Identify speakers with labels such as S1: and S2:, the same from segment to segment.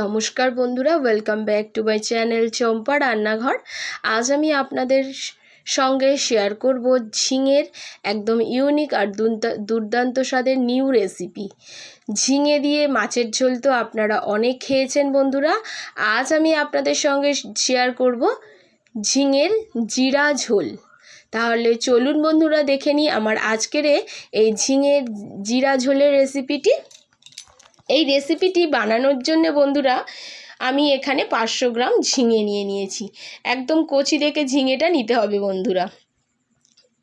S1: নমস্কার বন্ধুরা welcome back to my channel Champa Rannaghar. আজ আমি আপনাদের সঙ্গে শেয়ার করব ঝিঙের একদম ইউনিক আর দুর্দান্ত স্বাদের নিউ রেসিপি ঝিঙে দিয়ে মাছের ঝোল তো আপনারা অনেক খেয়েছেন বন্ধুরা। আজ আমি আপনাদের সঙ্গে শেয়ার করব ঝিঙের জিরা ঝোল। তাহলে চলুন বন্ধুরা, দেখে নিই আমার আজকের এই ঝিঙের জিরা ঝোলের রেসিপিটি এই রেসিপিটি বানানোর জন্য বন্ধুরা আমি এখানে পাঁচশো গ্রাম ঝিঙে নিয়ে নিয়েছি। একদম কচি দেখে ঝিঙেটা নিতে হবে বন্ধুরা।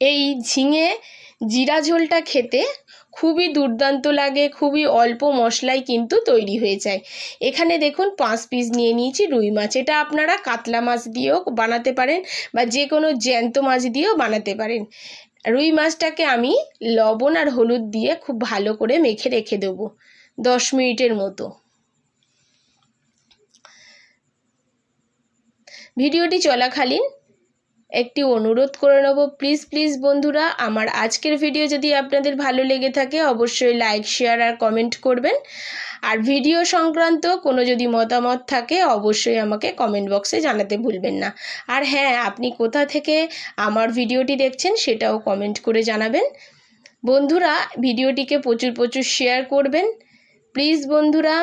S1: এই ঝিঙে জিরা ঝোলটা খেতে খুবই দুর্দান্ত লাগে, খুবই অল্প মশলায় কিন্তু তৈরি হয়ে যায়। এখানে দেখুন পাঁচ পিস নিয়ে নিয়েছি রুই মাছ। এটা আপনারা কাতলা মাছ দিয়েও বানাতে পারেন বা যে কোনো জ্যান্ত মাছ দিয়েও বানাতে পারেন। রুই মাছটাকে আমি লবণ আর হলুদ দিয়ে খুব ভালো করে মেখে রেখে দেবো। দশ মিনিটের মতো। ভিডিওটি চলাকালীন একটি অনুরোধ করে নেব। প্লিজ প্লিজ বন্ধুরা, আমার আজকের ভিডিও যদি আপনাদের ভালো লেগে থাকে, অবশ্যই লাইক, শেয়ার আর কমেন্ট করবেন। আর ভিডিও সংক্রান্ত কোনো যদি মতামত থাকে, অবশ্যই আমাকে কমেন্ট বক্সে জানাতে ভুলবেন না। আর হ্যাঁ আপনি কোথা থেকে আমার ভিডিওটি দেখছেন, সেটাও কমেন্ট করে জানাবেন। বন্ধুরা, ভিডিওটিকে প্রচুর প্রচুর শেয়ার করবেন। প্লিজ বন্ধুরা,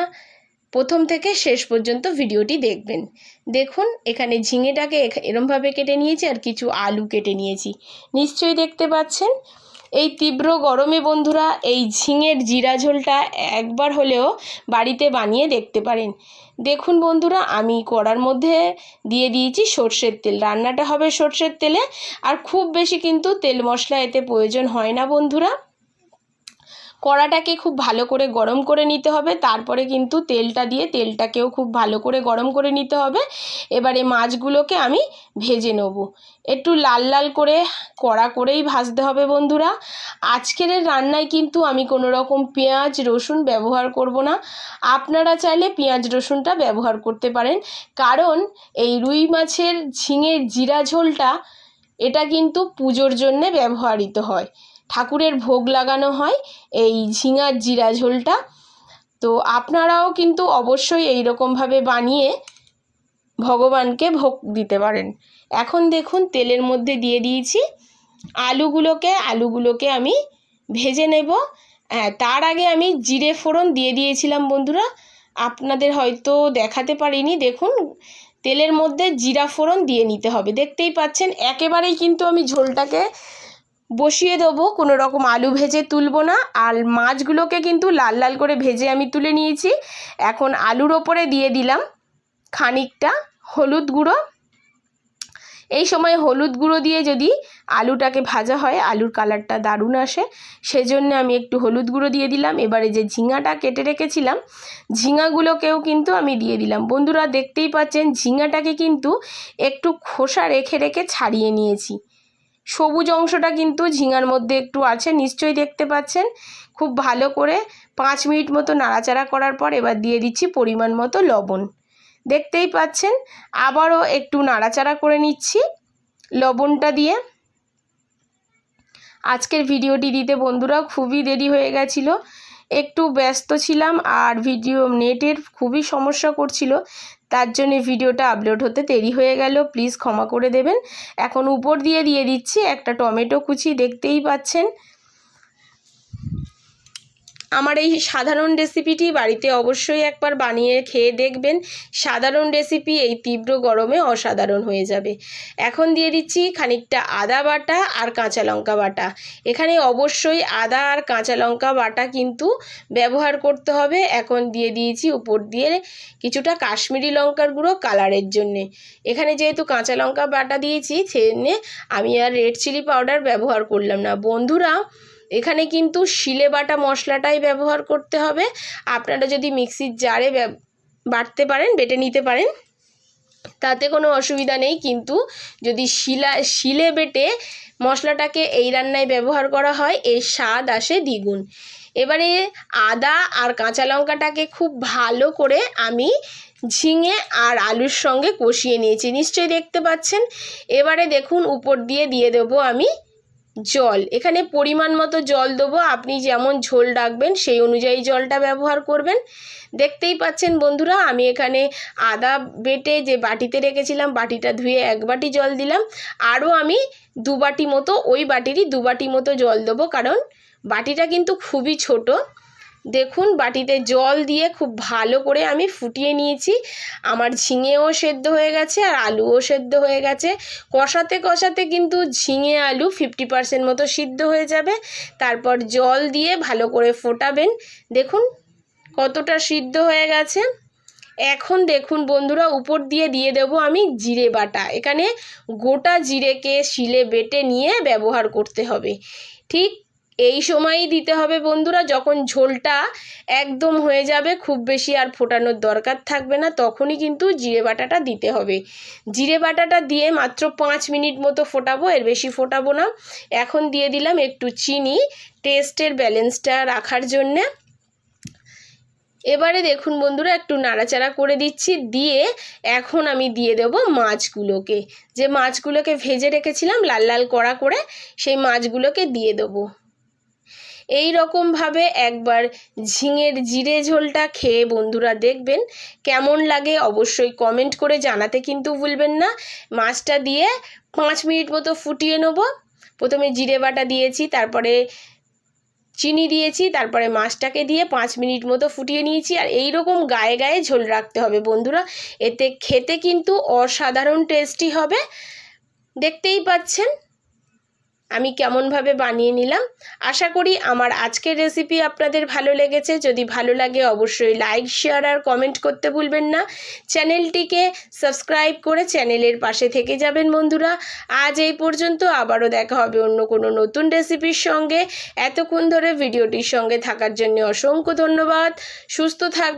S1: প্রথম থেকে শেষ পর্যন্ত ভিডিওটি দেখবেন। দেখুন, এখানে ঝিঙেটাকে এরমভাবে কেটে নিয়েছি আর কিছু আলু কেটে নিয়েছি। নিশ্চয়ই দেখতে পাচ্ছেন? এই তীব্র গরমে বন্ধুরা, এই ঝিঙের জিরা ঝোলটা একবার হলেও বাড়িতে বানিয়ে দেখতে পারেন। দেখুন বন্ধুরা, আমি কড়ার মধ্যে দিয়ে দিয়েছি সর্ষের তেল। রান্নাটা হবে সর্ষের তেলে, আর খুব বেশি কিন্তু তেল মশলা এতে প্রয়োজন হয় না বন্ধুরা। কড়াটাকে খুব ভালো করে গরম করে নিতে হবে। তারপরে কিন্তু তেলটা দিয়ে তেলটাকেও খুব ভালো করে গরম করে নিতে হবে। এবারে মাছগুলোকে আমি ভেজে নেব। একটু লাল লাল করে কড়া করেই ভাজতে হবে বন্ধুরা। আজকের রান্নায় কিন্তু আমি কোনো রকম পেঁয়াজ, রসুন ব্যবহার করব না। আপনারা চাইলে পেঁয়াজ, রসুনটা ব্যবহার করতে পারেন। কারণ এই রুই মাছের ঝিঙের জিরা ঝোলটা এটা কিন্তু পুজোর জন্যে ব্যবহৃত হয়। ঠাকুরের ভোগ লাগানো হয় এই ঝিঙার জিরা ঝোলটা। তো আপনারাও কিন্তু অবশ্যই এই রকমভাবে বানিয়ে ভগবানকে ভোগ দিতে পারেন। এখন দেখুন তেলের মধ্যে দিয়ে দিয়েছি। আলুগুলোকে আলুগুলোকে আমি ভেজে নেব। হ্যাঁ তার আগে আমি জিরে ফোড়ন দিয়ে দিয়েছিলাম বন্ধুরা। আপনাদের হয়তো দেখাতে পারিনি। দেখুন তেলের মধ্যে জিরা ফোড়ন দিয়ে নিতে হবে। দেখতেই পাচ্ছেন, একেবারেই কিন্তু আমি ঝোলটাকে বসিয়ে দেবো। কোনো রকম আলু ভেজে তুলবো না। আর মাছগুলোকে কিন্তু লাল লাল করে ভেজে আমি তুলে নিয়েছি। এখন আলুর ওপরে দিয়ে দিলাম খানিকটা হলুদ গুঁড়ো। এই সময় হলুদ গুঁড়ো দিয়ে যদি আলুটাকে ভাজা হয়, আলুর কালারটা দারুণ আসে। সেজন্য আমি একটু হলুদ গুঁড়ো দিয়ে দিলাম। এবারে যে ঝিঙাটা কেটে রেখেছিলাম, ঝিঙাগুলোকেও কিন্তু আমি দিয়ে দিলাম। বন্ধুরা, দেখতেই পাচ্ছেন, ঝিঙাটাকে কিন্তু একটু খোসা রেখে রেখে ছাড়িয়ে নিয়েছি। সবুজ অংশটা কিন্তু ঝিঙার মধ্যে একটু আছে, নিশ্চয়ই দেখতে পাচ্ছেন। খুব ভালো করে পাঁচ মিনিট মতো নাড়াচাড়া করার পর এবার দিয়ে দিচ্ছি পরিমাণ মতো লবণ। দেখতেই পাচ্ছেন, আবারও একটু নাড়াচাড়া করে নিচ্ছি লবণটা দিয়ে। আজকের ভিডিওটি দিতে বন্ধুরা খুবই দেরি হয়ে গেছিল। একটু ব্যস্ত ছিলাম আর ভিডিও নেটের খুবই সমস্যা করছিল। তার জন্য ভিডিওটা আপলোড হতে দেরি হয়ে গেল। প্লিজ ক্ষমা করে দেবেন। এখন উপর দিয়ে দিয়ে দিচ্ছি একটা টমেটো কুচি, দেখতেই পাচ্ছেন। আমার এই সাধারণ রেসিপিটি বাড়িতে অবশ্যই একবার বানিয়ে খেয়ে দেখবেন। সাধারণ রেসিপি এই তীব্র গরমে অসাধারণ হয়ে যাবে। এখন দিয়ে দিচ্ছি খানিকটা আদা বাটা আর কাঁচা লঙ্কা বাটা। এখানে অবশ্যই আদা আর কাঁচা লঙ্কা বাটা কিন্তু ব্যবহার করতে হবে। এখন দিয়ে দিয়েছি উপর দিয়ে কিছুটা কাশ্মীরি লঙ্কার গুঁড়ো কালারের জন্যে। এখানে যেহেতু কাঁচা লঙ্কা বাটা দিয়েছি, সেজন্যে আমি আর রেড চিলি পাউডার ব্যবহার করলাম না। বন্ধুরা এখানে কিন্তু শিলে বাটা মশলাটাই ব্যবহার করতে হবে। আপনারা যদি মিক্সির জারে বাটতে পারেন, বেটে নিতে পারেন, তাতে কোনো অসুবিধা নেই। কিন্তু যদি শিলা, শিলে বেটে মশলাটাকে এই রান্নায় ব্যবহার করা হয়, এর স্বাদ আসে দ্বিগুণ। এবারে আদা আর কাঁচা লঙ্কাটাকে খুব ভালো করে আমি ঝিঙে আর আলুর সঙ্গে কষিয়ে নিয়েছি। নিশ্চয়ই দেখতে পাচ্ছেন? এবারে দেখুন, উপর দিয়ে দিয়ে দেবো আমি জল। এখানে পরিমাণ মতো জল দেবো। আপনি যেমন ঝোল ডাকবেন সেই অনুযায়ী জলটা ব্যবহার করবেন। দেখতেই পাচ্ছেন বন্ধুরা, আমি এখানে আদা বেটে যে বাটিতে রেখেছিলাম, বাটিটা ধুয়ে এক বাটি জল দিলাম। আরও আমি দু বাটি মতো, ওই বাটিরই দু বাটি মতো জল দেবো, কারণ বাটিটা কিন্তু খুবই ছোট। দেখুন, বাটিতে জল দিয়ে খুব ভালো করে আমি ফুটিয়ে নিয়েছি। আমার ঝিঙেও সেদ্ধ হয়ে গেছে আর আলুও সেদ্ধ হয়ে গেছে। কষাতে কষাতে কিন্তু ঝিঙে আলু ফিফটি পার্সেন্ট মতো সিদ্ধ হয়ে যাবে। তারপর জল দিয়ে ভালো করে ফোটাবেন। দেখুন, কতটা সিদ্ধ হয়ে গেছে। এখন দেখুন বন্ধুরা, উপর দিয়ে দিয়ে দেবো আমি জিরে বাটা। এখানে গোটা জিরেকে শিলে বেটে নিয়ে ব্যবহার করতে হবে। ঠিক এই সময়ই দিতে হবে বন্ধুরা, যখন ঝোলটা একদম হয়ে যাবে, খুব বেশি আর ফোটানোর দরকার থাকবে না, তখনই কিন্তু জিরে বাটাটা দিতে হবে। জিরে বাটাটা দিয়ে মাত্র পাঁচ মিনিট মতো ফোটাবো, এর বেশি ফোটাবো না। এখন দিয়ে দিলাম একটু চিনি, টেস্টের ব্যালেন্সটা রাখার জন্যে। এবারে দেখুন বন্ধুরা, একটু নাড়াচাড়া করে দিচ্ছি, দিয়ে এখন আমি দিয়ে দেব মাছগুলোকে। যে মাছগুলোকে ভেজে রেখেছিলাম, লাল লাল কড়া করে, সেই মাছগুলোকে দিয়ে দেবো। এই রকমভাবে একবার ঝিঙের জিরে ঝোলটা খেয়ে বন্ধুরা দেখবেন কেমন লাগে। অবশ্যই কমেন্ট করে জানাতে কিন্তু ভুলবেন না। মাছটা দিয়ে পাঁচ মিনিট মতো ফুটিয়ে নেব। প্রথমে জিরে বাটা দিয়েছি, তারপরে চিনি দিয়েছি, তারপরে মাছটাকে দিয়ে পাঁচ মিনিট মতো ফুটিয়ে নিয়েছি। আর এই রকম গায়ে গায়ে ঝোল রাখতে হবে বন্ধুরা। এতে খেতে কিন্তু অসাধারণ টেস্টি হবে। দেখতেই পাচ্ছেন। আমি কেমনভাবে বানিয়ে নিলাম, আশা করি আমার আজকের রেসিপি আপনাদের ভালো লেগেছে। যদি ভালো লাগে অবশ্যই লাইক শেয়ার আর কমেন্ট করতে ভুলবেন না। চ্যানেলটিকে সাবস্ক্রাইব করে চ্যানেলের পাশে থেকে যাবেন বন্ধুরা। আজ এই পর্যন্ত আবারও দেখা হবে অন্য কোনো নতুন রেসিপির সঙ্গে। এতক্ষণ ধরে ভিডিওটির সঙ্গে থাকার জন্য অসংখ্য ধন্যবাদ। সুস্থ থাক